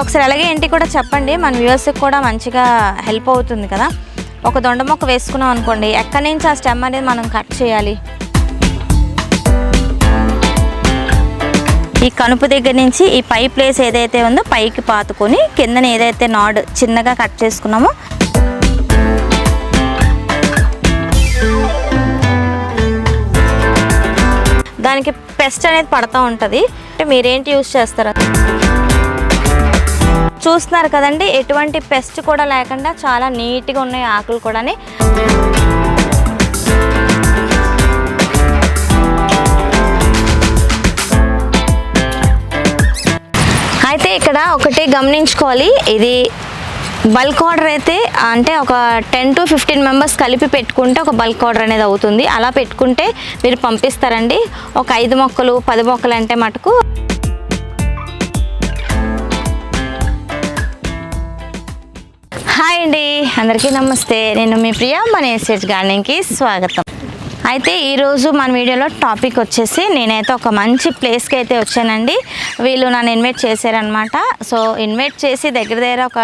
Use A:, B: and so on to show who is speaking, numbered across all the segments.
A: ఒకసారి అలాగే ఏంటి కూడా చెప్పండి. మన వ్యూవర్స్కి కూడా మంచిగా హెల్ప్ అవుతుంది కదా. ఒక దొండ మొక్క వేసుకున్నాం అనుకోండి ఎక్కడి నుంచి ఆ స్టెమ్ అనేది మనం కట్ చేయాలి? ఈ కనుపు దగ్గర నుంచి ఈ పై ప్లేస్ ఏదైతే ఉందో పైకి పాతుకొని కిందన ఏదైతే నాడ్ చిన్నగా కట్ చేసుకున్నామో దానికి పెస్ట్ అనేది పడుతూ ఉంటుంది. అంటే మీరేంటి యూస్ చేస్తారు? చూస్తున్నారు కదండి ఎటువంటి పెస్ట్ కూడా లేకుండా చాలా నీట్గా ఉన్నాయి ఆకులు కూడా అయితే ఇక్కడ ఒకటి గమనించుకోవాలి. ఇది బల్క్ ఆర్డర్ అయితే అంటే ఒక టెన్ టు ఫిఫ్టీన్ మెంబర్స్ కలిపి పెట్టుకుంటే ఒక బల్క్ ఆర్డర్ అనేది అవుతుంది. అలా పెట్టుకుంటే మీరు పంపిస్తారండి. ఒక ఐదు మొక్కలు పది మొక్కలు అంటే మటుకు అండి. అందరికీ నమస్తే. నేను మీ ప్రియ మన ఎస్టేజ్ గార్డెన్కి స్వాగతం. అయితే ఈరోజు మన వీడియోలో టాపిక్ వచ్చేసి నేనైతే ఒక మంచి ప్లేస్కి అయితే వచ్చానండి. వీళ్ళు నన్ను ఇన్వైట్ చేశారనమాట సో ఇన్వైట్ చేసి దగ్గర దగ్గర ఒక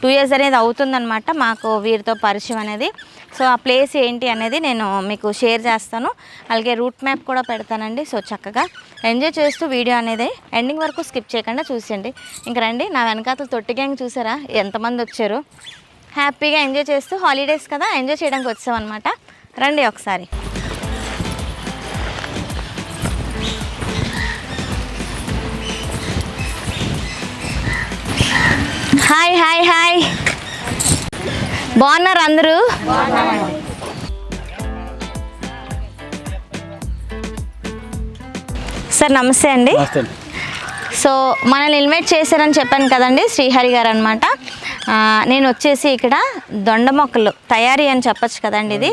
A: టూ ఇయర్స్ అనేది అవుతుందన్నమాట మాకు వీరితో పరిచయం అనేది. సో ఆ ప్లేస్ ఏంటి అనేది నేను మీకు షేర్ చేస్తాను. అలాగే రూట్ మ్యాప్ కూడా పెడతానండి. సో చక్కగా ఎంజాయ్ చేస్తూ వీడియో అనేది ఎండింగ్ వరకు స్కిప్ చేయకుండా చూసేయండి. ఇంక రండి నా వెనకాతల తొట్టి గ్యాంగ్ చూసారా? ఎంతమంది వచ్చారు? హ్యాపీగా ఎంజాయ్ చేస్తూ హాలిడేస్ కదా ఎంజాయ్ చేయడానికి వచ్చామన్నమాట. రండి ఒకసారి. Hi hi hi. బాగున్నారు అందరూ? సార్ నమస్తే అండి.
B: నమస్తే అండి.
A: సో మనల్ని ఇన్వైట్ చేశారని చెప్పాను కదండి శ్రీహరి గారు అనమాట నేను వచ్చేసి ఇక్కడ దొండ మొక్కలు తయారీ అని చెప్పొచ్చు కదండి ఇది.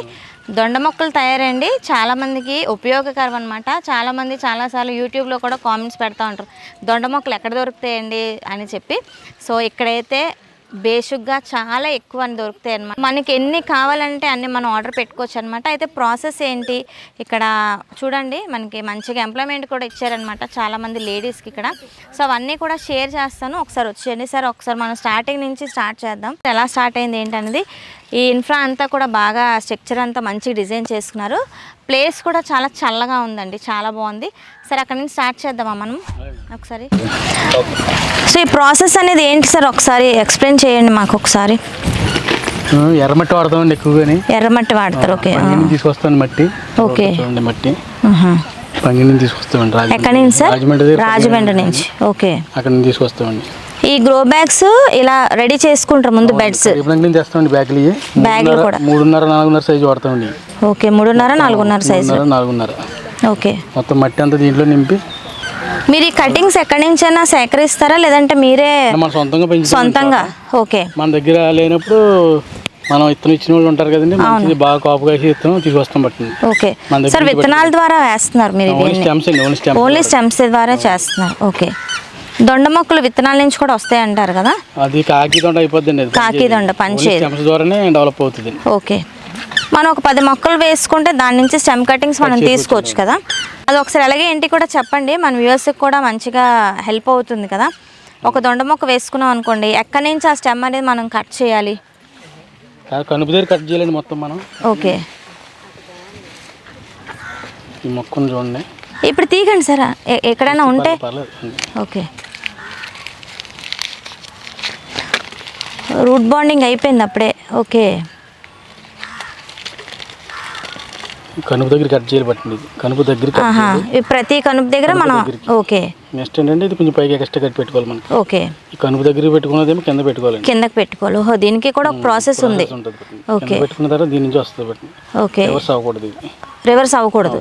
A: దొండ మొక్కలు తయారండి చాలామందికి ఉపయోగకరం అనమాట చాలామంది చాలాసార్లు యూట్యూబ్లో కూడా కామెంట్స్ పెడతా ఉంటారు. దొండ మొక్కలు ఎక్కడ దొరుకుతాయండి అని చెప్పి. సో ఇక్కడైతే బేసిక్గా చాలా ఎక్కువ అని దొరుకుతాయి అనమాట మనకి ఎన్ని కావాలంటే అన్ని మనం ఆర్డర్ పెట్టుకోవచ్చు అనమాట అయితే ప్రాసెస్ ఏంటి? ఇక్కడ చూడండి మనకి మంచిగా ఎంప్లాయ్మెంట్ కూడా ఇచ్చారనమాట చాలామంది లేడీస్కి ఇక్కడ. సో అవన్నీ కూడా షేర్ చేస్తాను. ఒకసారి వచ్చేయండి. సార్ ఒకసారి మనం స్టార్టింగ్ నుంచి స్టార్ట్ చేద్దాం. ఎలా స్టార్ట్ అయింది ఏంటనేది? ఈ ఇన్ఫ్రా అంతా కూడా బాగా స్ట్రక్చర్ అంతా మంచిగా డిజైన్ చేసుకున్నారు. ప్లేస్ కూడా చాలా చల్లగా ఉందండి చాలా బాగుంది. సరే అక్కడ నుంచి స్టార్ట్ చేద్దామా మనం? ఒకసారి. సో ఈ ప్రాసెస్ అనేది ఏంటి సార్? ఒకసారి ఎక్స్ప్లెయిన్ చేయండి మాకు ఒకసారి.
B: ఎర్రమట్టి వాడతామండి ఎక్కువగాని
A: ఎర్రమట్టి వాడతారు ఓకే.
B: తీసుకొస్తాను మట్టి.
A: ఓకే.
B: మట్టి. నుంచి తీసుకొస్తామండి రాజమండ్రి
A: సార్?
B: రాజమండ్రి
A: రాజమండ్రి నుంచి. ఓకే.
B: అక్కడ నుంచి తీసుకొస్తామండి.
A: ఈ గ్రో బ్యాగ్స్ ఇలా రెడీ చేసుకుంటారు ముందు బెడ్స్.
B: బ్యాగులు
A: కూడా.
B: మూడున్నర నాలుగున్నర సైజు వాడతామండి.
A: ఓకే మూడున్నర నాలుగున్నర సైజు
B: నాలుగున్నర.
A: ఓకే.
B: మొత్తం మట్టి అంతా దీంట్లో నింపి.
A: మీరు ఈ కటింగ్స్ ఎక్కడి నుంచైనా సేకరిస్తారా? లేదంటే మీరే
B: మన సొంతంగా
A: సొంతంగా? ఓకే.
B: మన దగ్గర లేనప్పుడు మనం ఇత్తనం ఇచ్చిన వాళ్ళు ఉంటారు కదండి మంచిది బాగా కాపు కాసి ఇత్తనం తీసుకొస్తాం పట్టింది
A: ఓకే. సార్ విత్తనాల ద్వారా వేస్తున్నారు మీరు
B: ఓన్లీ స్టెమ్స్ ఓన్లీ స్టెమ్స్
A: ద్వారా చేస్తున్నారు. ఓకే. దొండ మొక్కలు విత్తనాల నుంచి కూడా వస్తాయి అంటారు కదా?
B: అది కాకి దొండ అయిపోద్దండి అది.
A: కాకి దొండ
B: ద్వారానే డెవలప్ అవుతుంది.
A: ఓకే. మనం ఒక పది మొక్కలు వేసుకుంటే దాని నుంచి స్టెమ్ కటింగ్స్ మనం తీసుకోవచ్చు కదా? అది ఒకసారి అలాగే ఏంటి కూడా చెప్పండి. మన వ్యూవర్స్కి కూడా మంచిగా హెల్ప్ అవుతుంది కదా? ఒక దొండ మొక్క వేసుకున్నాం అనుకోండి ఎక్కడి నుంచి ఆ స్టెమ్ అనేది మనం కట్ చేయాలి?
B: కనుపు దగ్గర కట్ చేయాలండి మొత్తం మనం.
A: ఓకే.
B: ఈ మొక్కను చూడండి.
A: ఇప్పుడు తీయకండి సార్. ఎక్కడైనా ఉంటే? ఓకే. రూట్ బాండింగ్ అయిపోయింది అప్పుడే. ఓకే.
B: కనుపు దగ్గర కట్ చేయాలి పట్టింది కనుపు దగ్గర
A: ప్రతి కనుపు దగ్గర మనం ఓకే.
B: నెక్స్ట్ ఏంటంటే ఇది కొంచెం పైకి ఎక్స్ట్రా కట్ పెట్టుకోవాలి మనకి.
A: ఓకే.
B: ఈ కనుపు దగ్గర పెట్టుకున్నదేమో కింద పెట్టుకోవాలండి
A: కిందకి పెట్టుకోవాలి. ఓహో దీనికి కూడా ఒక ప్రాసెస్ ఉంది. ఓకే.
B: పెట్టుకున్న తర్వాత దీని నుంచి వస్తుంది పట్టింది
A: ఓకే.
B: రివర్స్ అవ్వకూడదు
A: రివర్స్ అవ్వకూడదు.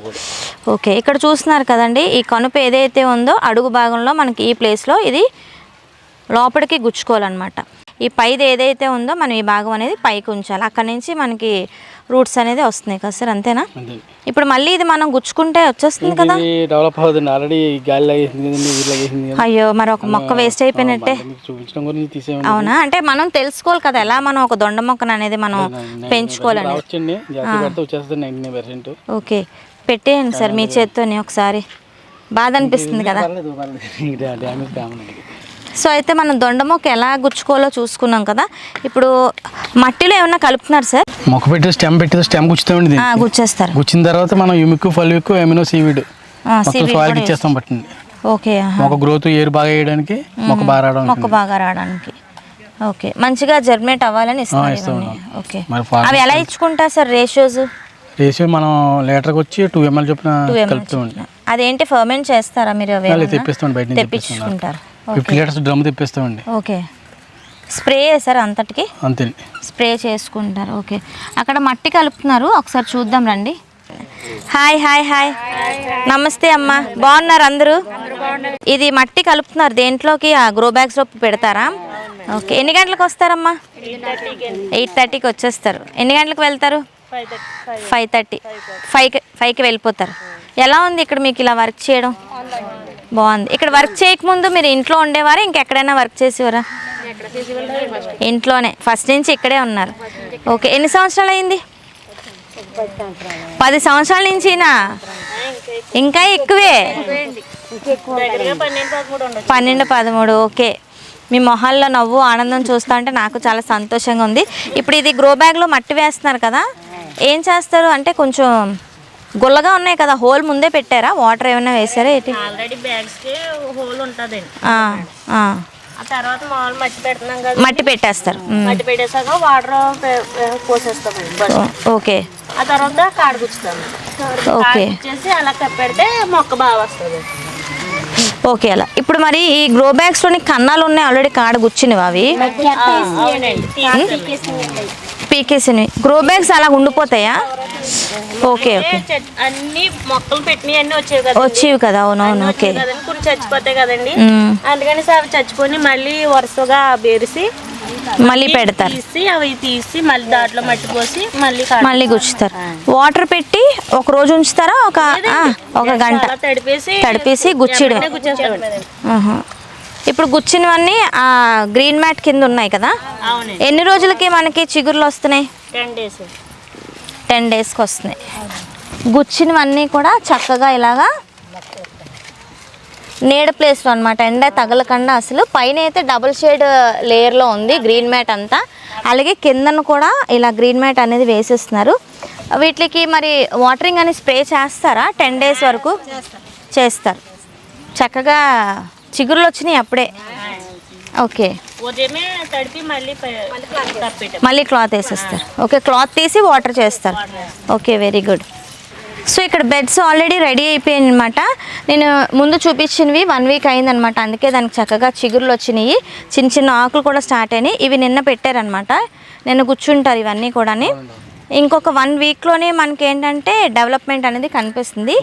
A: ఓకే ఇక్కడ చూస్తున్నారు కదండి ఈ కనుపు ఏదైతే ఉందో అడుగు భాగంలో మనకి ఈ ప్లేస్లో ఇది లోపలికి గుచ్చుకోవాలన్నమాట. ఈ పైది ఏదైతే ఉందో మనం ఈ భాగం అనేది పైకి ఉంచాలి. అక్కడ నుంచి మనకి రూట్స్ అనేది వస్తున్నాయి కదా సార్ అంతేనా?
B: అంతే.
A: ఇప్పుడు మళ్ళీ ఇది మనం గుచ్చుకుంటే వచ్చేస్తుంది కదా?
B: డెవలప్ అవుతుంది. ఆల్రెడీ గాలి
A: అయ్యో మరి ఒక మొక్క వేస్ట్ అయిపోయినట్టే. అవునా? అంటే మనం తెలుసుకోవాలి కదా ఎలా మనం ఒక దొండ మొక్కను అనేది మనం పెంచుకోవాలని. ఓకే. పెట్టేయండి సార్ మీ చేత్తోని ఒకసారి. బాధ అనిపిస్తుంది కదా? సో అయితే మనం దొండ మొక్క ఎలా గుచ్చుకోవాలో చూసుకున్నాం కదా. ఇప్పుడు మట్టిలో ఏమన్నా కలుపుతున్నారు సార్?
B: మొక్క పెట్టి స్టెమ్ పెట్టి స్టెమ్ గుచ్చుతామండి.
A: గుచ్చేస్తారు.
B: గుచ్చిన తర్వాత మనం ఎముక్కు ఫలిక్కు ఎమినో సీవిడ్ సాయిల్కి ఇచ్చేస్తాం పట్టండి
A: ఓకే.
B: మొక్క గ్రోత్ ఏరు బాగా వేయడానికి మొక్క బాగా రావడానికి
A: మొక్క బాగా రావడానికి. ఓకే మంచిగా జర్మినేట్ అవ్వాలని
B: ఇస్తాం.
A: ఓకే. అవి ఎలా ఇచ్చుకుంటారు సార్ రేషియోస్
B: రేషియో మనం లీటర్కి వచ్చి టూ ఎంఎల్ చొప్పున
A: టూ
B: కలుపుతామండి.
A: అదేంటి ఫర్మెంట్ చేస్తారా మీరు?
B: తెప్పిస్తామండి బయట తెప్పిస్తాం
A: తెప్పించుకుంటారు.
B: ఫిఫ్టీ లీటర్స్ డ్రమ్ తెప్పిస్తామండి.
A: ఓకే. స్ప్రే చేస్తారు అంతటికి?
B: అంతేండి
A: స్ప్రే చేసుకుంటారు. ఓకే. అక్కడ మట్టి కలుపుతున్నారు. ఒకసారి చూద్దాం రండి. Hi hi hi. నమస్తే అమ్మ. బాగున్నారు అందరూ? ఇది మట్టి కలుపుతున్నారు. దేంట్లోకి? ఆ గ్రో బ్యాగ్స్లో పెడతారా? ఓకే. ఎన్ని గంటలకు వస్తారమ్మా? ఎయిట్ థర్టీకి వచ్చేస్తారు. ఎన్ని గంటలకు వెళ్తారు? ఫైవ్ థర్టీ ఫైవ్కి ఫైవ్కి వెళ్ళిపోతారు. ఎలా ఉంది ఇక్కడ మీకు ఇలా వర్క్ చేయడం? బాగుంది. ఇక్కడ వర్క్ చేయకముందు మీరు ఇంట్లో ఉండేవారా? ఇంకెక్కడైనా వర్క్ చేసేవారా? ఇంట్లోనే. ఫస్ట్ నుంచి ఇక్కడే ఉన్నారు. ఓకే ఎన్ని సంవత్సరాలు అయింది? పది సంవత్సరాల నుంచినా? ఇంకా ఎక్కువే? పన్నెండు పదమూడు. ఓకే మీ మొహాల్లో నవ్వు ఆనందం చూస్తా ఉంటే నాకు చాలా సంతోషంగా ఉంది. ఇప్పుడు ఇది గ్రో బ్యాగ్లో మట్టి వేస్తున్నారు కదా? ఏం చేస్తారు? అంటే కొంచెం గుల్లగా ఉన్నాయి కదా హోల్ ముందే పెట్టారా? వాటర్ ఏమైనా వేసారా ఏంటి?
C: ఆల్రెడీ బ్యాగ్స్కి హోల్ ఉంటదండి
A: ఆ,
C: తర్వాత మామూలు మట్టి పెడుతున్నాం కదా.
A: మట్టి పెట్టేస్తారు.
C: మట్టి పెట్టేసాక వాటర్
A: ఓ- ఓకే.
C: ఆ తర్వాత కాడగుచ్చుతాము
A: ఓకే.
C: కాడగుచ్చేసి అలా కప్పెడితే మొక్క బాగా వస్తుంది.
A: ఓకే అలా. ఇప్పుడు మరి ఈ గ్రో బ్యాగ్స్లోని కన్నాలు ఉన్నాయి ఆల్రెడీ కాడ గుచ్చినవి అవి. పీకేసినవి. గ్రో బ్యాగ్స్ అలా ఉండిపోతాయా? ఓకే ఓకే
C: అన్ని మొక్కలు పెట్టినవి అన్ని వచ్చేవి కదా
A: వచ్చేవి కదా అవునవును ఓకే
C: కొన్ని చచ్చిపోతాయి కదండి. అందుకని అవి చచ్చిపోయి మళ్ళీ వరుసగా బేరిసి
A: మళ్ళీ పెడతారు.
C: తీసి అవి తీసి మళ్ళీ దాంట్లో మట్టి పోసి మళ్ళీ
A: మళ్ళీ గుచ్చుతారు. వాటర్ పెట్టి ఒక రోజు ఉంచుతారా? ఒక ఒక గంట
C: తడిపేసి
A: తడిపేసి ఆహా. ఇప్పుడు గుచ్చినవన్నీ ఆ గ్రీన్ మ్యాట్ కింద ఉన్నాయి కదా? ఎన్ని రోజులకి మనకి చిగుర్లు వస్తున్నాయి?
C: Ten days.
A: టెన్ డేస్కి వస్తున్నాయి. గుచ్చినవన్నీ కూడా చక్కగా ఇలాగా నీడ ప్లేస్లో అనమాట ఎండ తగలకుండా అసలు. పైన అయితే డబుల్ షేడ్ లేయర్లో ఉంది గ్రీన్ మ్యాట్ అంతా. అలాగే కిందను కూడా ఇలా గ్రీన్ మ్యాట్ అనేది వేసేస్తున్నారు. వీటికి మరి వాటరింగ్ అని స్ప్రే చేస్తారా? టెన్ డేస్ వరకు? చేస్తారు. చక్కగా చిగురులు వచ్చినాయి అప్పుడే. ఓకే.
C: ఉదయమే తడిపి మళ్ళీ
A: మళ్ళీ క్లాత్ వేసేస్తారు. ఓకే క్లాత్ తీసి వాటర్ చేస్తారు. Okay very good. సో ఇక్కడ బెడ్స్ ఆల్రెడీ రెడీ అయిపోయాయి అనమాట నేను ముందు చూపించినవి వన్ వీక్ అయిందనమాట. అందుకే దానికి చక్కగా చిగురులు వచ్చినాయి చిన్న చిన్న ఆకులు కూడా స్టార్ట్ అయినాయి. ఇవి నిన్న పెట్టారనమాట. నిన్న కూర్చుంటారు ఇవన్నీ కూడా ఇంకొక వన్ వీక్లోనే మనకి ఏంటంటే డెవలప్మెంట్ అనేది కనిపిస్తుంది.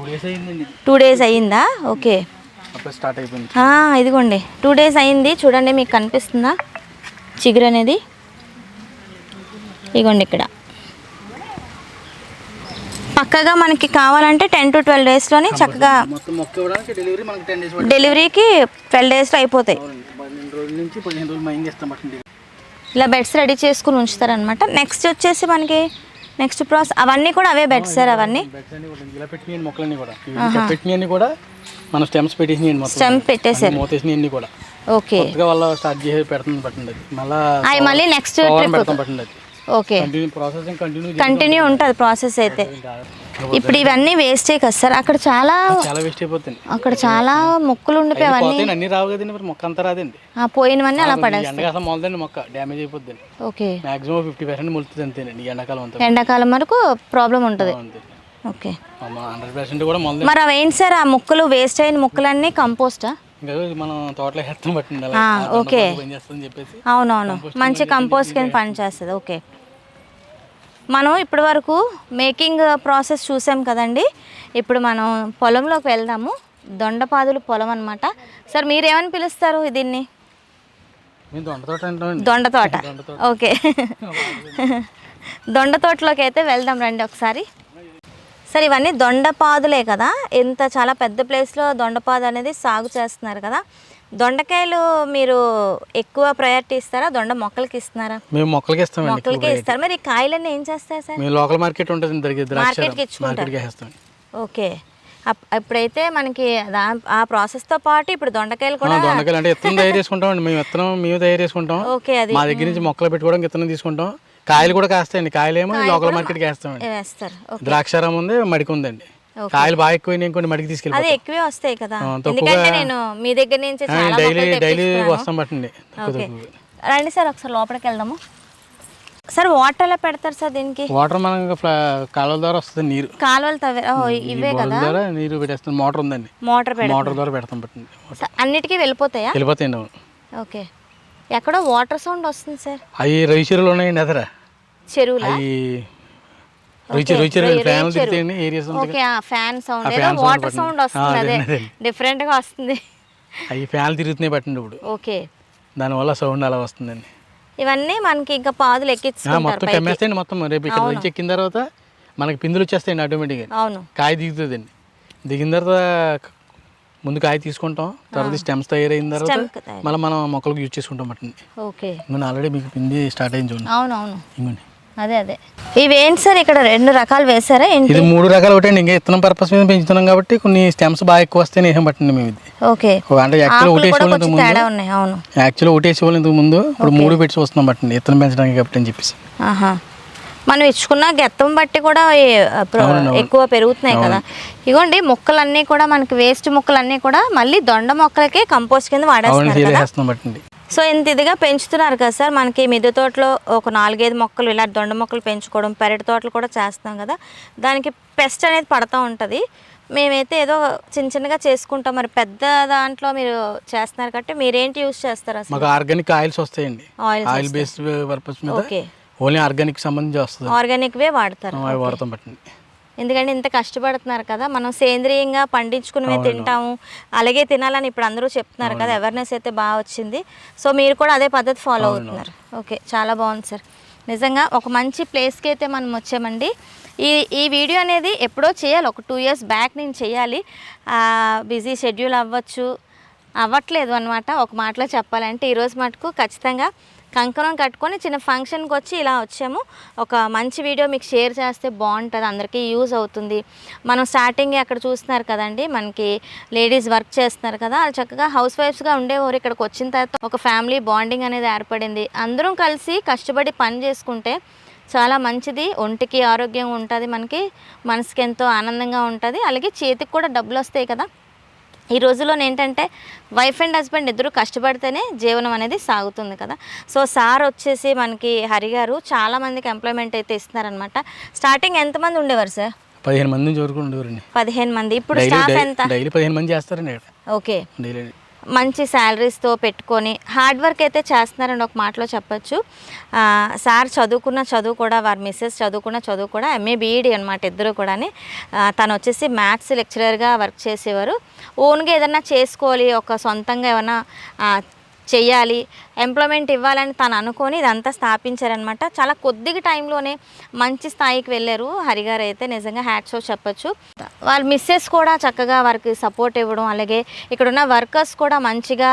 B: టూ డేస్
A: అయ్యిందా ఓకే.
B: స్టార్ట్ అయిపోయింది.
A: ఆ, ఇదిగోండి. టూ డేస్ అయింది. చూడండి మీకు కనిపిస్తుందా? చిగురు అనేది. ఇదిగోండి ఇక్కడ. పక్కగా మనకి కావాలంటే టెన్ టు ట్వెల్వ్ డేస్లోని చక్కగా డెలివరీకి ట్వెల్వ్ డేస్లో అయిపోతాయి. ఇలా బెడ్స్ రెడీ చేసుకుని ఉంచుతారనమాట నెక్స్ట్ వచ్చేసి మనకి నెక్స్ట్ ప్రాసెస్ అవన్నీ కూడా అవే బెడ్స్ సార్ అవన్నీ.
B: కూడా ఇలా పెట్టినవి మొక్కలన్నీ కూడా. ఇవి పెట్టినవి కూడా మనం స్టెమ్స్ పెట్టేసినాయి మొత్తం.
A: స్టెమ్ పెట్టేశారు.
B: మూతేసినవి కూడా.
A: ఓకే.
B: వాళ్ళ స్టార్ట్ చేసి పెడుతుంది పట్టండి మళ్ళా
A: అవి మళ్ళీ నెక్స్ట్ ట్రిప్
B: పట్టండి
A: okay.
B: Continue processing continue
A: continue ఉంటుంది ప్రాసెస్ అయితే. ఇప్పుడు ఇవన్నీ వేస్టే కదా సార్. అక్కడ చాలా
B: చాలా వేస్ట్ అయిపోతుంది.
A: అక్కడ చాలా మొక్కలు ఉండిపోయి అవన్నీ.
B: అన్ని రావు కదండి మరి మొక్క అంతా రాదండి.
A: ఆ పోయినవన్నీ అలా పడేస్తాయి.
B: ఎండకాలం మొదలండి మొక్క డ్యామేజ్ అయిపోద్ది
A: ఓకే.
B: మాక్సిమం ఫిఫ్టీ పర్సెంట్ మొలుతుంది అంతేనండి ఈ ఎండాకాలం అంతా
A: ఎండాకాలం వరకు ప్రాబ్లం ఉంటుంది. ఓకే. మరి అవి ఏంటి సార్ ఆ ముక్కలు వేస్ట్ అయిన ముక్కలన్నీ కంపోస్టా?
B: మనం తోటలో
A: ఓకే. అవునవును. మంచి కంపోస్ట్ కింద పని చేస్తుంది ఓకే. మనం ఇప్పటి వరకు మేకింగ్ ప్రాసెస్ చూసాం కదండి. ఇప్పుడు మనం పొలంలోకి వెళ్దాము. దొండపాదులు పొలం అనమాట సార్ మీరేమని పిలుస్తారు దీన్ని?
B: దొండ తోట
A: ఓకే. దొండ తోటలోకి అయితే వెళ్దాం రండి ఒకసారి. సరే ఇవన్నీ దొండపాదులే కదా. ఇంత చాలా పెద్ద ప్లేస్లో దొండపాదు అనేది సాగు చేస్తున్నారు కదా. దొండకాయలు మీరు ఎక్కువ ప్రయారిటీ ఇస్తారా? దొండ మొక్కలకి ఇస్తున్నారా?
B: మేము మొక్కలకి ఇస్తామండి
A: మొక్కలకే ఇస్తారు. మరి కాయలన్నీ ఏం చేస్తారు సార్?
B: మేము లోకల్ మార్కెట్ ఉంటుంది
A: మార్కెట్కి
B: వేస్తాం
A: ఓకే. ఇప్పుడైతే మనకి దా ఆ ప్రాసెస్తో పాటు ఇప్పుడు దొండకాయలు కూడా
B: దొండకాయలు అంటే విత్తనం తయారు చేసుకుంటాం మేము విత్తనం మేము తయారు చేసుకుంటాం.
A: ఓకే అది.
B: మా దగ్గర నుంచి మొక్కలు పెట్టుకోవడానికి విత్తనం తీసుకుంటాం. కాయలు కూడా కాస్తాయండి. కాయలేమో లోకల్ మార్కెట్కి వేస్తామండి. ద్రాక్షారం ఉంది మడికి ఉందండి కాయలు బాగా ఎక్కువ ఇంకోటి మడికి
A: అదే
B: తీసుకెళ్ళి
A: ఎక్కువే వస్తాయి కదా. ఎందుకంటే నేను మీ దగ్గర నుంచి చాలా
B: డైలీ డైలీ. వస్తాం బట్టండి
A: ఓకే రండి సార్ ఒకసారి లోపలికి వెళ్దాము. సార్ వాటర్ ఎలా పెడతారు సార్ దీనికి?
B: వాటర్ మనకి కాలువల ద్వారా వస్తుంది నీరు.
A: కాలువలు ఇవే కదా?
B: ద్వారా నీరు పెట్టేస్తుంది మోటార్ ఉందండి.
A: మోటార్
B: మోటార్ ద్వారా పెడతాం పట్టండి.
A: అన్నిటికీ వెళ్ళిపోతాయా?
B: వెళ్ళిపోతాయండి అవును.
A: ఓకే. ఎక్కడో వాటర్ సౌండ్ వస్తుంది సార్.
B: అవి రవి చెరువులు ఉన్నాయండి ఎదరా?
A: చెరువులా? ఓకే ఫ్యాన్ సౌండ్ ఏదో వాటర్. సౌండ్ వస్తుంది అదే. డిఫరెంట్గా వస్తుంది.
B: అవి ఫ్యాన్లు తిరుగుతున్నాయి పట్టండి ఇప్పుడు.
A: ఓకే
B: దానివల్ల సౌండ్ అలా వస్తుందండి.
A: ఇవన్నీ మనకి ఇంకా పాదులు ఎక్కించుకుంటారు
B: మొత్తం. కమ్మేస్తాయండి మొత్తం. రేపు ఇక్కడ నుంచి ఎక్కిన తర్వాత మనకి పిందులు వచ్చేస్తాయండి ఆటోమేటిక్గా
A: అవును.
B: కాయ దిగుతుందండి. దిగిన తర్వాత ముందు కాయ తీసుకుంటాం. తర్వాత స్టెమ్స్ తయారైన తర్వాత. మళ్ళీ మనం మొక్కలకు యూజ్ చేసుకుంటాం పట్టండి.
A: ఓకే
B: ఇంకొన్ని ఆల్రెడీ మీకు పిండి స్టార్ట్ అయింది చూడండి.
A: అవును అవును
B: ఇంకోండి
A: అదే అదే. ఇవేంటి సార్ ఇక్కడ రెండు రకాలు వేసారా ఏంటి?
B: ఇది మూడు రకాలు ఒకటండి. ఇంకా ఇత్తనం పర్పస్ మీద పెంచుతున్నాం కాబట్టి కొన్ని స్టెమ్స్ బాగా ఎక్కువ వస్తాయి వేసాం పట్టండి మేము ఇది.
A: ఓకే.
B: అంటే యాక్చువల్ ఒకటే ఇంతకు ముందు
A: తేడా ఉన్నాయి అవును.
B: యాక్చువల్ ఒకటే శివులు ఇంతకు ముందు ఇప్పుడు మూడు పెట్టి వస్తున్నాం పట్టండి ఇత్తనం పెంచడానికి కాబట్టి అని చెప్పేసి.
A: ఆహా. మనం ఇచ్చుకున్న గెత్తం బట్టి కూడా ఈ, ఆ, ప్ర- ఎక్కువ పెరుగుతున్నాయి కదా. ఇగోండి మొక్కలన్నీ కూడా మనకి వేస్ట్ మొక్కలన్నీ కూడా మళ్ళీ దొండ మొక్కలకి కంపోస్ట్ కింద
B: అవును
A: వాడేస్తున్నారు
B: సీల్
A: కదా.
B: వేస్తున్నాం పట్టండి
A: సో ఇంత ఇదిగా పెంచుతున్నారు కదా సార్. మనకి మిద్దె తోటలో ఒక నాలుగైదు మొక్కలు ఇలా దొండ మొక్కలు పెంచుకోవడం పెరటి తోటలు కూడా చేస్తాం కదా. దానికి పెస్ట్ అనేది పడతా ఉంటుంది. మేమైతే ఏదో చిన్న చిన్నగా చేసుకుంటాం. మరి పెద్ద దాంట్లో మీరు చేస్తున్నారు కాబట్టి మీరేంటి యూస్ చేస్తారు
B: మాకు ఆర్గానిక్ ఆయిల్స్ వస్తాయండి. ఆయిల్ బేస్డ్ పర్పస్ మీద
A: ఓకే.
B: ఓన్లీ ఆర్గానిక్ సంబంధించి వస్తుంది.
A: ఆర్గానిక్వే వాడతారు.
B: అవి వాడతాం పట్టండి.
A: ఎందుకంటే ఇంత కష్టపడుతున్నారు కదా మనం సేంద్రియంగా పండించుకుని తింటాము. అలాగే తినాలని ఇప్పుడు అందరూ చెప్తున్నారు కదా అవేర్నెస్ అయితే బాగా వచ్చింది. సో మీరు కూడా అదే పద్ధతి ఫాలో అవుతున్నారు. ఓకే చాలా బాగుంది సార్. నిజంగా ఒక మంచి ప్లేస్కి అయితే మనం వచ్చామండి. ఈ ఈ వీడియో అనేది ఎప్పుడో చేయాలి ఒక టూ ఇయర్స్ బ్యాక్ నేను చేయాలి. బిజీ షెడ్యూల్ అవ్వచ్చు అవ్వట్లేదు అనమాట ఒక మాటలో చెప్పాలంటే ఈరోజు మటుకు ఖచ్చితంగా కంకణం కట్టుకొని చిన్న ఫంక్షన్కి వచ్చి ఇలా వచ్చాము. ఒక మంచి వీడియో మీకు షేర్ చేస్తే బాగుంటుంది అందరికీ యూజ్ అవుతుంది. మనం స్టార్టింగ్ అక్కడ చూస్తున్నారు కదండి మనకి లేడీస్ వర్క్ చేస్తున్నారు కదా వాళ్ళు చక్కగా హౌస్ వైఫ్స్గా ఉండేవారు. ఇక్కడికి వచ్చిన తర్వాత ఒక ఫ్యామిలీ బాండింగ్ అనేది ఏర్పడింది. అందరం కలిసి కష్టపడి పని చేసుకుంటే చాలా మంచిది. ఒంటికి ఆరోగ్యం ఉంటుంది మనకి మనసుకి ఎంతో ఆనందంగా ఉంటుంది. అలాగే చేతికి కూడా డబ్బులు వస్తాయి కదా. ఈ రోజుల్లో ఏంటంటే వైఫ్ అండ్ హస్బెండ్ ఇద్దరు కష్టపడితేనే జీవనం అనేది సాగుతుంది కదా. సో సార్ వచ్చేసి మనకి హరి గారు చాలా మందికి ఎంప్లాయ్మెంట్ అయితే ఇస్తున్నారనమాట స్టార్టింగ్ ఎంతమంది ఉండేవారు సార్?
B: పదిహేను మంది నుంచి వరకు ఉండేవారండి.
A: పదిహేను మంది. ఇప్పుడు స్టాఫ్ ఎంత?
B: డైలీ పదిహేను మంది చేస్తారండి
A: ఓకే.
B: డైలీ
A: మంచి శాలరీస్తో పెట్టుకొని హార్డ్ వర్క్ అయితే చేస్తున్నారని ఒక మాటలో చెప్పచ్చు. సార్ చదువుకున్న చదువు కూడా వారి మిస్సెస్ చదువుకున్న చదువు కూడా ఎంఏ బీఈడి అనమాట ఇద్దరు కూడా తను వచ్చేసి మ్యాథ్స్ లెక్చరర్గా వర్క్ చేసేవారు. ఓన్గా ఏదన్నా చేసుకోవాలి ఒక సొంతంగా ఏమైనా చేయాలి చెయ్యాలి ఎంప్లాయ్మెంట్ ఇవ్వాలని తను అనుకొని ఇదంతా స్థాపించారనమాట. చాలా కొద్దిగా టైంలోనే మంచి స్థాయికి వెళ్ళారు. హరిగారు అయితే నిజంగా హ్యాట్స్ ఆఫ్ చెప్పొచ్చు. వాళ్ళ మిస్సెస్ కూడా చక్కగా వారికి సపోర్ట్ ఇవ్వడం అలాగే ఇక్కడ ఉన్న వర్కర్స్ కూడా మంచిగా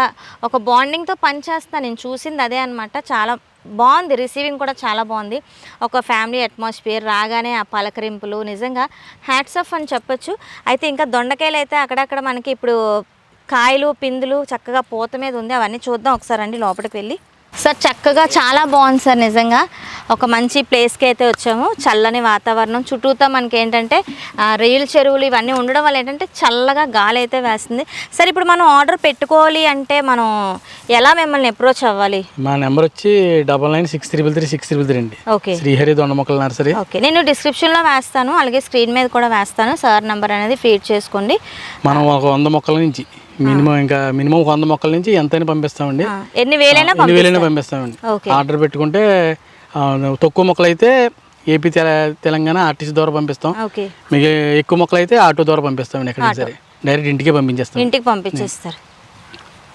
A: ఒక బాండింగ్తో పనిచేస్తాను నేను చూసింది అదే అనమాట చాలా బాగుంది రిసీవింగ్ కూడా చాలా బాగుంది. ఒక ఫ్యామిలీ అట్మాస్ఫియర్ రాగానే ఆ పలకరింపులు నిజంగా హ్యాట్స్ ఆఫ్ అని చెప్పొచ్చు. అయితే ఇంకా దొండకాయలు అయితే అక్కడక్కడ మనకి ఇప్పుడు కాయలు పిందులు చక్కగా పూత మీద ఉంది. అవన్నీ చూద్దాం ఒకసారి అండి లోపలికి వెళ్ళి. సార్ చక్కగా చాలా బాగుంది సార్ నిజంగా. ఒక మంచి ప్లేస్కి అయితే వచ్చాము. చల్లని వాతావరణం. చుట్టూతా మనకి ఏంటంటే రైలు చెరువులు ఇవన్నీ ఉండడం వల్ల ఏంటంటే చల్లగా గాలి అయితే వేస్తుంది. సార్ ఇప్పుడు మనం ఆర్డర్ పెట్టుకోవాలి అంటే మనం ఎలా మిమ్మల్ని అప్రోచ్ అవ్వాలి?
B: మా నెంబర్ వచ్చి double nine six triple three six triple three అండి.
A: ఓకే.
B: శ్రీహరి దొండమొక్కల నర్సరీ.
A: ఓకే. నేను డిస్క్రిప్షన్లో వేస్తాను. అలాగే స్క్రీన్ మీద కూడా వేస్తాను. సార్ నెంబర్ అనేది ఫీడ్ చేసుకోండి.
B: మనం ఒక వంద మొక్కల నుంచి మినిమం ఇంకా మినిమం వంద మొక్కల నుంచి ఎంతైనా పంపిస్తామండి.
A: ఎన్ని వేలైనా
B: ఎన్ని వేలైనా పంపిస్తామండి. ఆర్డర్ పెట్టుకుంటే తక్కువ మొక్కలు అయితే ఏపీ తెల- తెలంగాణ ఆర్టీసీ ద్వారా పంపిస్తాం. మీకు ఎక్కువ మొక్కలు అయితే ఆటో ద్వారా పంపిస్తామండి ఎక్కడైనా సరే. డైరెక్ట్ ఇంటికే పంపించేస్తాం.
A: ఇంటికి పంపించేస్తారు.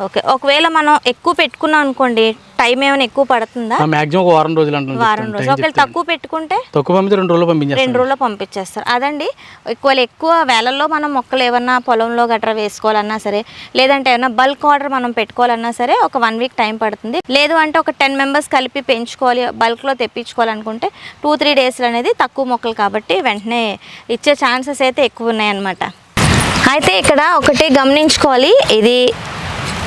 A: ఓకే. ఒకవేళ మనం ఎక్కువ పెట్టుకున్నాం అనుకోండి టైం ఏమైనా ఎక్కువ పడుతుందా?
B: మాక్సిమం ఒక వారం రోజులు అంటున్నాం
A: వారం రోజులు. ఒకవేళ తక్కువ పెట్టుకుంటే?
B: తక్కువ పంపితే రెండు రోజులు పంపించేస్తాం
A: రెండు రోజుల్లో పంపించేస్తారు. అదండి ఒకవేళ ఎక్కువ వేలల్లో మనం మొక్కలు ఏమన్నా పొలంలో గట్రా వేసుకోవాలన్నా సరే లేదంటే ఏమన్నా బల్క్ ఆర్డర్ మనం పెట్టుకోవాలన్నా సరే ఒక వన్ వీక్ టైం పడుతుంది. లేదు అంటే ఒక టెన్ మెంబర్స్ కలిపి పెంచుకోవాలి బల్క్లో తెప్పించుకోవాలనుకుంటే టూ త్రీ డేస్లో అనేది తక్కువ మొక్కలు కాబట్టి వెంటనే ఇచ్చే ఛాన్సెస్ అయితే ఎక్కువ ఉన్నాయన్నమాట. అయితే ఇక్కడ ఒకటి గమనించుకోవాలి. ఇది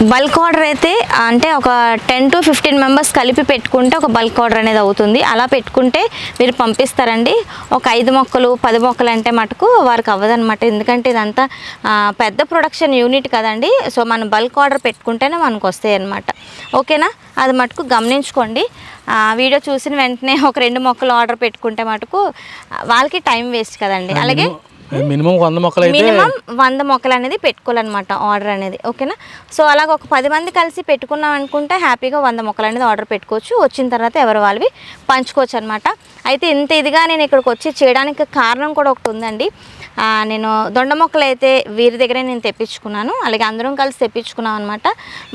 A: బల్క్ ఆర్డర్ అయితే అంటే ఒక టెన్ టు ఫిఫ్టీన్ మెంబర్స్ కలిపి పెట్టుకుంటే ఒక బల్క్ ఆర్డర్ అనేది అవుతుంది. అలా పెట్టుకుంటే మీరు పంపిస్తారండి. ఒక ఐదు మొక్కలు పది మొక్కలు అంటే మటుకు వారికి అవ్వదన్నమాట. ఎందుకంటే ఇదంతా పెద్ద ప్రొడక్షన్ యూనిట్ కదండి. సో మనం బల్క్ ఆర్డర్ పెట్టుకుంటేనే మనకు వస్తాయి అన్నమాట ఓకేనా? అది మటుకు గమనించుకోండి. వీడియో చూసిన వెంటనే ఒక రెండు మొక్కలు ఆర్డర్ పెట్టుకుంటే మటుకు వాళ్ళకి టైం వేస్ట్ కదండి. అలాగే
B: మినిమం వంద మొక్కలు
A: మినిమం వంద మొక్కలు అనేది పెట్టుకోవాలన్నమాట ఆర్డర్ అనేది ఓకేనా? సో అలాగ ఒక పది మంది కలిసి పెట్టుకున్నాం అనుకుంటే హ్యాపీగా వంద మొక్కలు అనేది ఆర్డర్ పెట్టుకోవచ్చు. వచ్చిన తర్వాత ఎవరు వాళ్ళవి పంచుకోవచ్చు అనమాట అయితే ఇంత ఇదిగా నేను ఇక్కడికి వచ్చి చేయడానికి కారణం కూడా ఒకటి ఉందండి. నేను దొండ మొక్కలు అయితే వీరి దగ్గరే నేను తెప్పించుకున్నాను. అలాగే అందరం కలిసి తెప్పించుకున్నాం అనమాట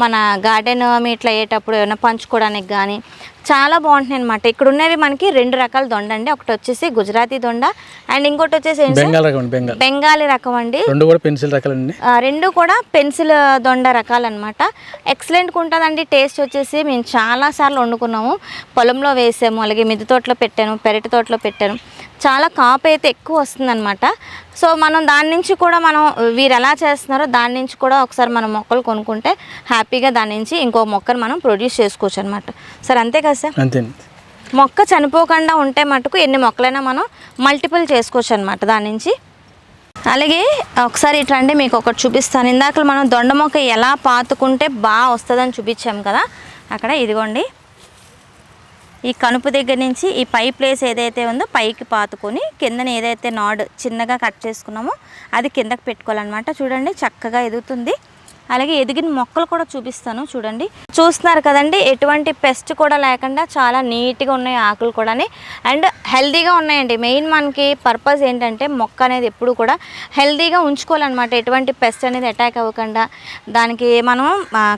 A: మన గార్డెన్ మీట్లు అయ్యేటప్పుడు ఏమైనా పంచుకోవడానికి కానీ చాలా బాగుంటున్నాయి అనమాట ఇక్కడ ఉన్నవి మనకి రెండు రకాల దొండ అండి. ఒకటి వచ్చేసి గుజరాతీ దొండ. అండ్ ఇంకోటి వచ్చేసి?
B: బెంగాల్ రకం అండి బెంగాల్.
A: బెంగాలీ రకం అండి.
B: రెండు కూడా పెన్సిల్ రకాలండి.
A: రెండు కూడా పెన్సిల్ దొండ రకాలన్నమాట. ఎక్సలెంట్గా ఉంటుందండి. టేస్ట్ వచ్చేసి మేము చాలాసార్లు వండుకున్నాము. పొలంలో వేసాము. అలాగే మిద్దె తోటలో పెట్టాను పెరటి తోటలో పెట్టాను. చాలా కాపు అయితే ఎక్కువ వస్తుందన్నమాట. సో మనం దాని నుంచి కూడా మనం వీరు ఎలా చేస్తున్నారో దాని నుంచి కూడా ఒకసారి మనం మొక్కలు కొనుక్కుంటే హ్యాపీగా దాని నుంచి ఇంకో మొక్కను మనం ప్రొడ్యూస్ చేసుకోవచ్చు అనమాట సార్ అంతే కదా సార్?
B: అంతేండి
A: మొక్క చనిపోకుండా ఉంటే మటుకు ఎన్ని మొక్కలైనా మనం మల్టిపుల్ చేసుకోవచ్చు అనమాట దాని నుంచి. అలాగే ఒకసారి ఇట్లా అంటే మీకు ఒకటి చూపిస్తాను. ఇందాక మనం దొండ మొక్క ఎలా పాతుకుంటే బాగా వస్తుందని చూపించాం కదా. అక్కడ ఇదిగోండి. ఈ కనుపు దగ్గర నుంచి ఈ పై ప్లేస్ ఏదైతే ఉందో పైకి పాతుకొని కిందన ఏదైతే నాడ్ చిన్నగా కట్ చేసుకున్నామో అది కిందకి పెట్టుకోవాలన్నమాట. చూడండి చక్కగా ఎదుగుతుంది. అలాగే ఎదిగిన మొక్కలు కూడా చూపిస్తాను చూడండి. చూస్తున్నారు కదండి ఎటువంటి పెస్ట్ కూడా లేకుండా చాలా నీట్గా ఉన్నాయి ఆకులు కూడా అండ్ హెల్దీగా ఉన్నాయండి. మెయిన్ మనకి పర్పస్ ఏంటంటే మొక్క అనేది ఎప్పుడు కూడా హెల్దీగా ఉంచుకోవాలన్నమాట. ఎటువంటి పెస్ట్ అనేది అటాక్ అవ్వకుండా దానికి మనం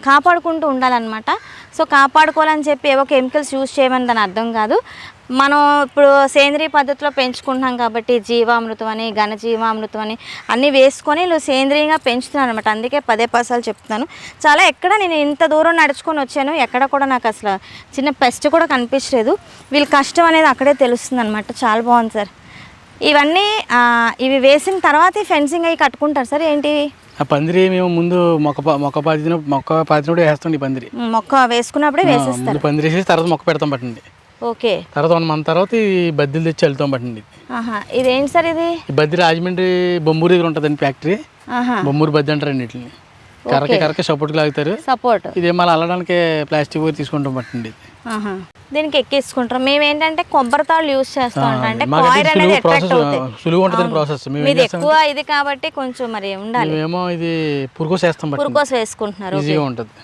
A: కాపాడుకుంటూ ఉండాలన్నమాట. సో కాపాడుకోవాలని చెప్పి ఏవో కెమికల్స్ యూజ్ చేయమని దాని అర్థం కాదు. మనం ఇప్పుడు సేంద్రియ పద్ధతిలో పెంచుకుంటున్నాం కాబట్టి జీవామృతం అని ఘనజీవామృతం అని అన్నీ వేసుకొని వీళ్ళు సేంద్రియంగా పెంచుతున్నాను అనమాట అందుకే పదే పసాలు చెప్తున్నాను. చాలా ఎక్కడ నేను ఇంత దూరం నడుచుకొని వచ్చాను ఎక్కడ కూడా నాకు అసలు చిన్న పెస్ట్ కూడా కనిపించలేదు. వీళ్ళ కష్టం అనేది అక్కడే తెలుస్తుంది అనమాట చాలా బాగుంది సార్. ఇవన్నీ ఇవి వేసిన తర్వాత ఫెన్సింగ్ అవి కట్టుకుంటారు సార్ ఏంటి?
B: ఆ పందిరి మేము ముందు మొక్క మొక్క పాతిన మొక్క పాతినప్పుడు వేస్తాండి ఈ పందిరి.
A: మొక్క వేసుకున్నప్పుడే
B: ముందు పందిరి వేసేసి తర్వాత మొక్క పెడతాం పట్టండి
A: ఓకే.
B: తర్వాత వన్ మంత్ తర్వాత ఈ బద్దీలు తెచ్చి వెళ్తాం పట్టండి
A: ఆహా ఇదేంటి సార్ ఇది?
B: బద్ది రాజమండ్రి బొమ్మూరు దగ్గర ఉంటుందండి ఫ్యాక్టరీ. బొమ్మూరు బద్ది అంటారండి వీటిని. కరకే కరకే సపోర్ట్కి లాగుతారు.
A: సపోర్ట్.
B: ఇదే మళ్ళీ అల్లడానికి ప్లాస్టిక్ పోయి తీసుకుంటాం పట్టండి.
A: దీనికి ఎక్కించుకుంటాం మేము ఏంటంటే కొబ్బరి తాళ్ళు యూస్ చేస్తూ ఉంటాం. అంటే కాయిర్ అనేది
B: సులువు
A: అట్రాక్ట్
B: ప్రాసెస్ మేము చేస్తాం?
A: ఎక్కువ ఇది కాబట్టి కొంచెం మరి ఉండాలి.
B: మేమేమో ఇది పురుకోస్ వేస్తాం
A: పురుకోస్ వేసుకుంటున్నారు
B: ఈజీగా ఉంటుంది.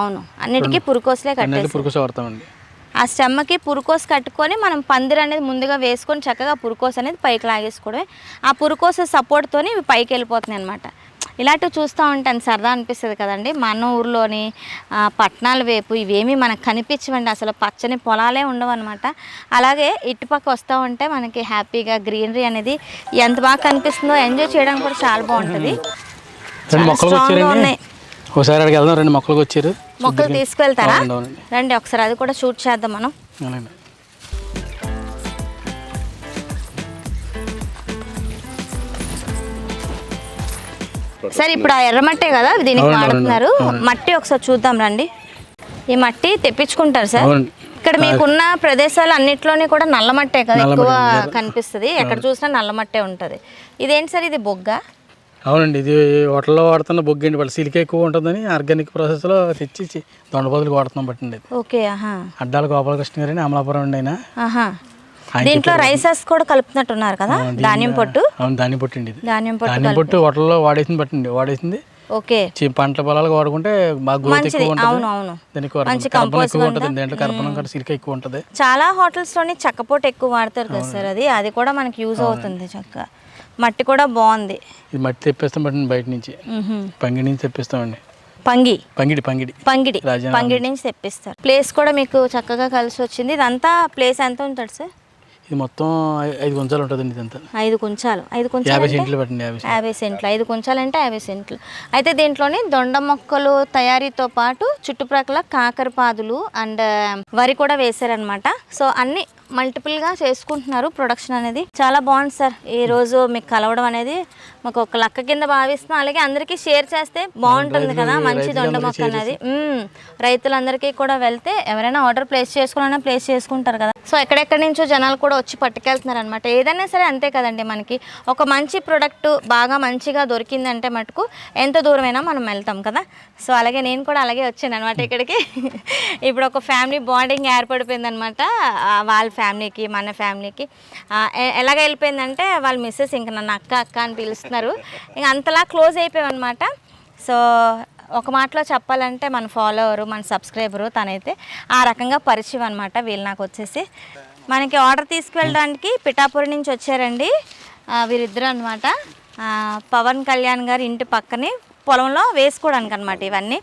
A: అవును. అన్నిటికీ పురుకోస్లే కట్టేసి
B: పురుకోసే వాడతామండి.
A: ఆ స్టెమ్మకి పురుకోస్ కట్టుకొని మనం పందిరి అనేది ముందుగా వేసుకొని చక్కగా పురుకోస్ అనేది పైకి లాగేసుకోవడమే. ఆ పురుకోస్ సపోర్ట్తోని ఇవి పైకి వెళ్ళిపోతున్నాయి అనమాట ఇలాంటివి చూస్తూ ఉంటాను సరదా అనిపిస్తుంది కదండి. మన ఊర్లోని పట్టణాల వైపు ఇవేమీ మనకు కనిపించవండి. అసలు పచ్చని పొలాలే ఉండవు అనమాట అలాగే ఇటుపక్క వస్తూ ఉంటే మనకి హ్యాపీగా గ్రీనరీ అనేది ఎంత బాగా కనిపిస్తుందో ఎంజాయ్ చేయడానికి కూడా చాలా బాగుంటుంది.
B: రెండు మొక్కలకు
A: strong గా
B: వచ్చారండి
A: ఉన్నాయి.
B: ఒకసారి అక్కడికి వెళ్దాం రెండు మొక్కలకు వచ్చారు.
A: మొక్కలు తీసుకువెళ్తారా
B: అవునండి, అవునండి.
A: రండి ఒకసారి అది కూడా షూట్ చేద్దాం మనం.
B: అలాగే
A: సరే ఇప్పుడు ఆ ఎర్రమట్టే కదా దీనికి
B: అవునండి,
A: వాడుతున్నారు.
B: అవునండి.
A: మట్టి ఒకసారి చూద్దాం రండి. ఈ మట్టి తెప్పించుకుంటారు సార్.
B: అవునండి.
A: ఇక్కడ మీకున్న ప్రదేశాలు అన్నిట్లోని కూడా నల్ల మట్టే కదా ఎక్కువ. కనిపిస్తుంది. ఎక్కడ చూసినా నల్ల మట్టే ఉంటుంది. ఇదేంటి సార్ ఇది బొగ్గ?
B: అవునండి ఇది హోటల్లో వాడుతున్న బొగ్గండి వాళ్ళు సిలిక ఎక్కువ ఉంటుందని ఆర్గానిక్ ప్రాసెస్లో తెచ్చి చి- దొండ బదులు వాడుతున్నాం పట్టండి ఇది.
A: ఓకే ఆహా.
B: అడ్డాల గోపాలకృష్ణ గారని అమలాపురం అండి ఆయన.
A: ఆహా. దీంట్లో రైసెస్ కూడా కలుపుతున్నట్టున్నారు కదా? ధాన్యం పొట్టు?
B: అవును ధాన్యం పొట్టండి ఇది.
A: ధాన్యం పొట్టు
B: ధాన్యం పొట్టు హోటల్లో వాడేసింది పట్టండి. వాడేసింది.
A: ఓకే.
B: పంటల పొలాలకు వాడుకుంటే బాగా గ్రోత్ ఎక్కువ ఉంటుంది. దానికి
A: మంచి
B: కర్బనం
A: కంపోస్ట్
B: ఎక్కువ ఉంటుంది. దాంట్లో కర్బనం కూడా సిలిక ఎక్కువ ఉంటుంది.
A: చాలా హోటల్స్లోని చక్కపోటు ఎక్కువ వాడతారు కదా సార్ అది? అది కూడా మనకి యూజ్ అవుతుంది చక్క మట్టి కూడా బాగుంది.
B: ఇది మట్టి తెప్పిస్తాం పట్టండి బయట నుంచి. పంగిడి నుంచి తెప్పిస్తామండి.
A: పంగి?
B: పంగిడి పంగిడి.
A: పంగిడి. పంగిడి నుంచి తెప్పిస్తారు. ప్లేస్ కూడా మీకు చక్కగా కలిసి వచ్చింది. ఇదంతా ప్లేస్ ఎంత ఉంటుంది సార్?
B: ఇది మొత్తం ఐదు గుంజాలు ఉంటుందండి ఇదంతా.
A: ఐదు కుంచాలు ఐదు కుంచాలు
B: యాభై
A: అంటే?
B: సెంట్లు పెట్టండి యాభై సెంట్లు.
A: ఐదు కుంచాలంటే యాభై సెంట్లు. అయితే దీంట్లోని దొండ మొక్కలు తయారీతో పాటు చుట్టుప్రక్కల కాకరపాదులు అండ్ వరి కూడా వేశారనమాట సో అన్ని మల్టిపుల్గా చేసుకుంటున్నారు ప్రొడక్షన్ అనేది. చాలా బాగుంది సార్. ఈ రోజు మీకు కలవడం అనేది మాకు ఒక లక్క కింద భావిస్తున్నాం. అలాగే అందరికీ షేర్ చేస్తే బాగుంటుంది కదా మంచి దొండ మొక్క అనేది. రైతులందరికీ కూడా వెళ్తే ఎవరైనా ఆర్డర్ ప్లేస్ చేసుకోవాలన్నా ప్లేస్ చేసుకుంటారు కదా. సో ఎక్కడెక్కడి నుంచో జనాలు కూడా వచ్చి పట్టుకెళ్తున్నారు అనమాట ఏదైనా సరే అంతే కదండి మనకి. ఒక మంచి ప్రోడక్ట్ బాగా మంచిగా దొరికిందంటే మటుకు ఎంత దూరమైనా మనం వెళ్తాం కదా. సో అలాగే నేను కూడా అలాగే వచ్చాను అనమాట ఇక్కడికి. ఇప్పుడు ఒక ఫ్యామిలీ బాండింగ్ ఏర్పడిపోయింది అనమాట వాళ్ళ ఫ్యామిలీకి మన ఫ్యామిలీకి. ఎలాగ వెళ్ళిపోయిందంటే వాళ్ళ మిస్సెస్ ఇంకా నన్ను అక్క అక్క అని పిలుస్తున్నారు. ఇంకా అంతలా క్లోజ్ అయిపోయాం అనమాట సో ఒక మాటలో చెప్పాలంటే మన ఫాలోవరు మన సబ్స్క్రైబరు తనైతే ఆ రకంగా పరిచయం అనమాట వీళ్ళు నాకు వచ్చేసి. మనకి ఆర్డర్ తీసుకువెళ్ళడానికి పిఠాపురం నుంచి వచ్చారండి. వీరిద్దరు అనమాట పవన్ కళ్యాణ్ గారి ఇంటి పక్కనే పొలంలో వేసుకోవడానికి అనమాట ఇవన్నీ.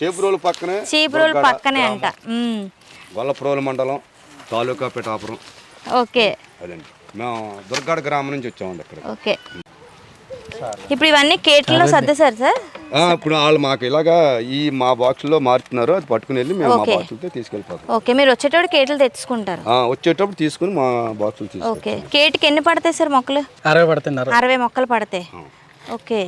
D: చేపురోలు పక్కనే
A: చీపురులు పక్కనే అంట.
D: గొల్లప్రోలు మండలం. తాలూకా పిఠాపురం
A: ఓకే.
D: అదండి. మేము దుర్గాడ గ్రామం నుంచి వచ్చామండి ఇక్కడ
A: ఓకే. ఇప్పుడు ఇవన్నీ కేట్లలో సర్దేశారు సార్
D: ఆ, ఇప్పుడు వాళ్ళు మాకు ఇలాగా ఈ మా బాక్సుల్లో మారుతున్నారు అది పట్టుకుని వెళ్ళి మేము మా. బాక్సులతో తీసుకెళ్ళిపోతాం.
A: ఓకే మీరు వచ్చేటప్పుడు కేట్లు తెచ్చుకుంటారు.
D: ఆ, వచ్చేటప్పుడు తీసుకుని మా బాక్సులు తీసుకెళ్ళి
A: ఓకే కేటుకి ఎన్ని పడతాయి సార్ మొక్కలు?
B: అరవై అరవై
A: అరవై మొక్కలు పడతాయి. ఓకే.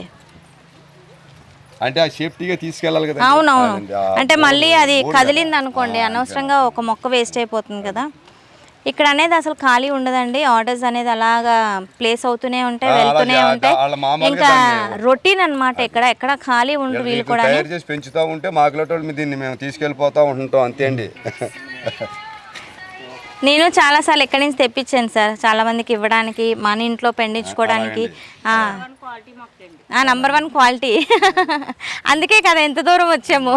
D: అంటే ఆ సేఫ్టీగా తీసుకెళ్ళాలి కదా
A: అవునవును. అంటే మళ్ళీ అది కదిలింది అనుకోండి అనవసరంగా ఒక మొక్క వేస్ట్ అయిపోతుంది కదా. ఇక్కడ అనేది అసలు ఖాళీ ఉండదండి. ఆర్డర్స్ అనేది అలాగా ప్లేస్ అవుతూనే ఉంటాయి వెళ్తూనే ఉంటాయి. ఇంకా రొటీన్ అన్నమాట. ఇక్కడ ఎక్కడ ఖాళీ ఉండరు వీళ్ళు కూడా
D: తయారు చేసి పెంచుతూ ఉంటే మాకులటోళ్ళు దీన్ని మేము తీసుకెళ్ళిపోతా ఉంటాం అంతే అండి.
A: నేను చాలాసార్లు ఎక్కడి నుంచి తెప్పించాను సార్. చాలా మందికి ఇవ్వడానికి మన ఇంట్లో పండించుకోవడానికి. నంబర్ వన్ క్వాలిటీ అందుకే కదా ఎంత దూరం వచ్చాము.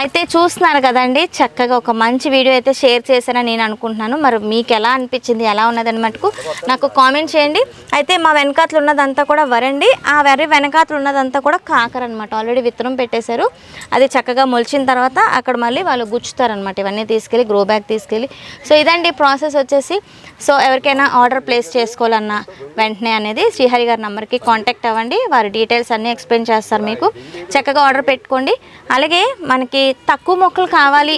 A: అయితే చూస్తున్నారు కదండి చక్కగా ఒక మంచి వీడియో అయితే షేర్ చేశానని నేను అనుకుంటున్నాను. మరి మీకు ఎలా అనిపించింది ఎలా ఉన్నదని మటుకు నాకు కామెంట్ చేయండి. అయితే మా వెనకాతలు ఉన్నదంతా కూడా వరండి. ఆ వరి వెనకాతలు ఉన్నదంతా కూడా కాకర అనమాట ఆల్రెడీ విత్తనం పెట్టేశారు. అది చక్కగా మొలిచిన తర్వాత అక్కడ మళ్ళీ వాళ్ళు గుచ్చుతారనమాట ఇవన్నీ తీసుకెళ్ళి గ్రో బ్యాగ్ తీసుకెళ్ళి. సో ఇదండి ప్రాసెస్ వచ్చేసి. సో ఎవరికైనా ఆర్డర్ ప్లేస్ చేసుకోవాలన్నా వెంటనే అనేది శ్రీహరి గారి నెంబర్కి కాంటాక్ట్ అవ్వండి. వారి డీటెయిల్స్ అన్నీ ఎక్స్ప్లెయిన్ చేస్తారు మీకు. చక్కగా ఆర్డర్ పెట్టుకోండి. అలాగే మనకి తక్కువ మొక్కలు కావాలి.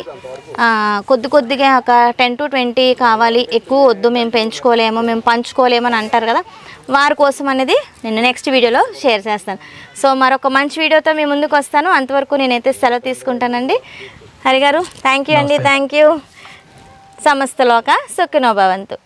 A: కొద్ది కొద్దిగా ఒక టెన్ టు ట్వంటీ కావాలి. ఎక్కువ వద్దు మేము పెంచుకోలేము మేము పంచుకోలేము అని అంటారు కదా. వారి కోసం అనేది నేను నెక్స్ట్ వీడియోలో షేర్ చేస్తాను. సో మరొక మంచి వీడియోతో మీ ముందుకు వస్తాను. అంతవరకు నేనైతే సెలవు తీసుకుంటానండి. హరి గారు థ్యాంక్ యూ అండి థ్యాంక్ యూ సమస్తలోక సుఖినో భవంతు.